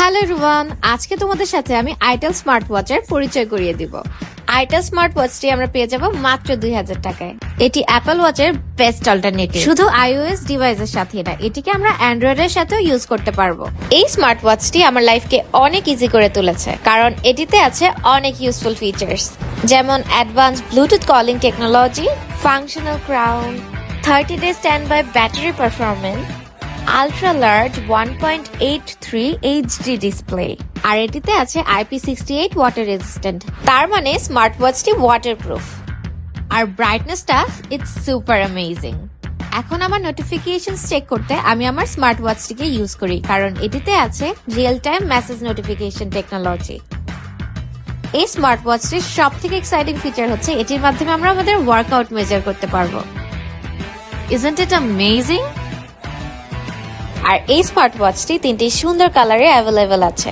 Hello Ruban আজকে তোমাদের সাথে আমি আইটেল স্মার্ট ওয়াচের পরিচয় করিয়ে দিব। আইটেল স্মার্ট ওয়াচটি আমরা পেয়ে যাব মাত্র দুই হাজার টাকায়। এটি অ্যাপল ওয়াচের বেস্ট অল্টারনেটিভ শুধু আইওএস ডিভাইসের সাথে না, এটিকে আমরা অ্যান্ড্রয়েড এর সাথেও ইউজ করতে পারব। এই স্মার্ট ওয়াচটি আমার লাইফকে অনেক ইজি করে তুলেছে, কারণ এটিতে আছে অনেক ইউজফুল ফিচার্স যেমন advance Bluetooth calling technology functional crown thirty day standby battery performance ultra large one point eight three HD display আর এটিতে আছে IP sixty eight water resistant তার মানে স্মার্ট ওয়াচটি ওয়াটার প্রুফ আর ব্রাইটনেসটা ইটস সুপার অ্যামেজিং এখন আমার নোটিফিকেশন চেক করতে আমি আমার স্মার্ট ওয়াচটিকে ইউজ করি, কারণ এটিতে আছে real time message notification technology এই স্মার্ট ওয়াচটির সব থেকে এক্সাইটিং ফিচার হচ্ছে, এটির মাধ্যমে আমরা আমাদের ওয়ার্কআউট মেজার করতে পারব। ইজন্ট ইট অ্যামেজিং আর এই স্মার্ট ওয়াচটি তিনটি সুন্দর কালারে অ্যাভেলেবেল আছে।